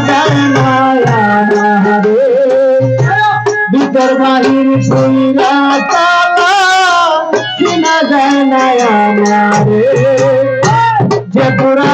যায় না আমারে ভিতর বাহির কইরা তালা চিনা যায় না আমারে যে পুরা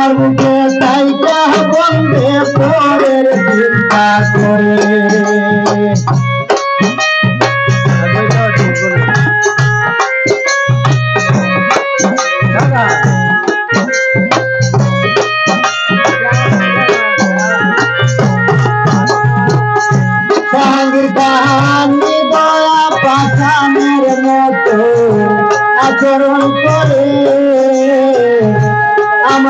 আমার বুকে তাইটা বন্ধে পরের চিন্তা করে। দয়া আচরণ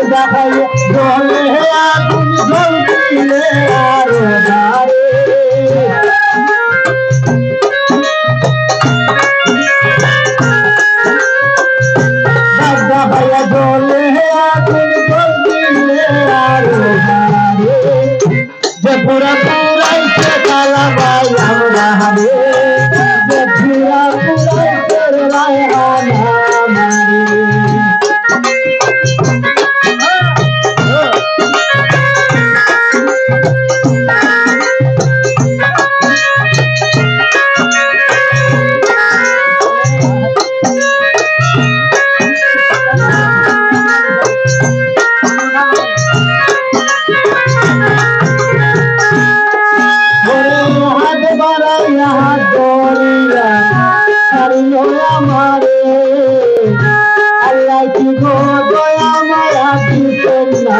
কাজ দেখাই জলে আগুন জ্বলছিলে আরো ধারে দাদা ভাইয়া জলে আগুন জ্বলছিলে আরো ধারে যে পুরা পুরাইছে কালা ভাই আমরা ছাড়িল আমারে। আল্লাহ কি গো দয়া মায়া দিতেন না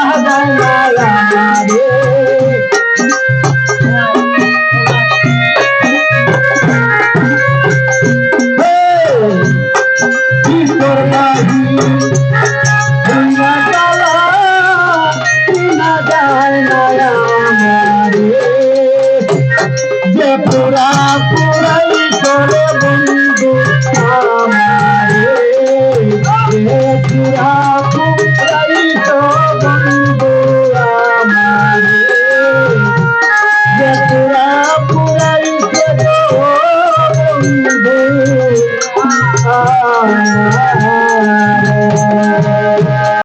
বন্ধু